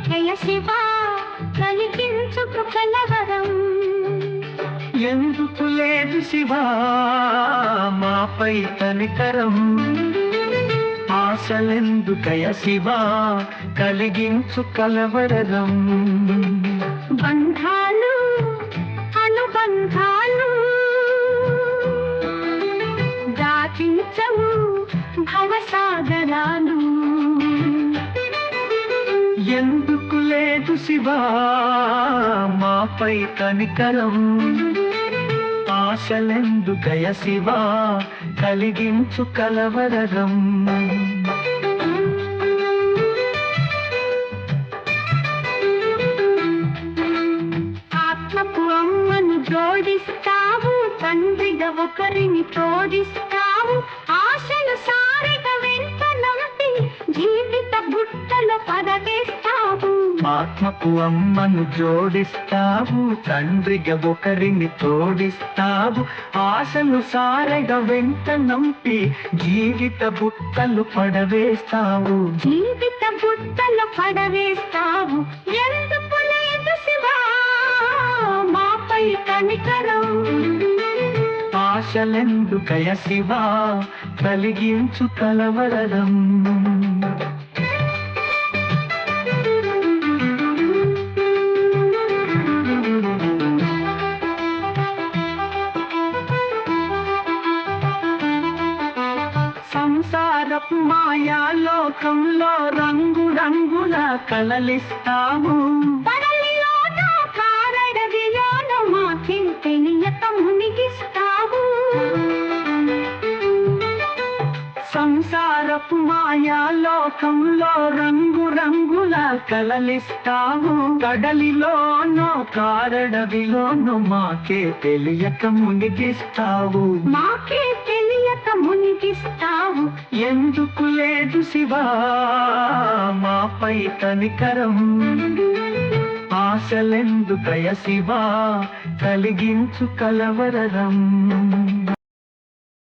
శివ కలిగించుకు కలవరం ఎందుకు లేదు శివా మాపై కనికరం ఆశలెందుకయ శివా కలిగించు కలవరరం బంధాలు అనుబంధాలు. దాచించవు భవసాగరాలు లేదు శివా మాపై కనికరం. ఆశలెందుకయ శివా కలిగించు కలవరరం ఆత్మకు అమ్మను జోడిస్తావు తండ్రిగా ఒకరిని తోడిస్తావు ఆశలు సారిగా వెంట నంపి జీవిత బుట్టలో పదవేస్తావు ఆత్మకు అమ్మను జోడిస్తావు తండ్రిగా ఒకరిని తోడిస్తావు. ఆశలు సారగా వెంట నంపి జీవిత బుట్టలు పడవేస్తావు. జీవిత బుట్టలో పడవేస్తావు. మాపై కనికరం. ఆశలెందుకయ శివా? కలిగించు కలవరరం సంసారపు మాయా లోకంలో రంగు రంగుల కలలిస్తాము. పడలిలోనో కారడవిలోనో మాకేం తెలియక మునిగిస్తావు సంసారపు మాయా లోకంలో రంగు రంగుల కలలిస్తావు కడలిలోనో కారడవిలోనో మాకే తెలియక మునిగిస్తావు. మాకే తెలియక మునిగిస్తావు. ఎందుకు లేదు శివా? మాపై తనికరం. ఆశలెందుకయ శివా? కలిగించు కలవరరం.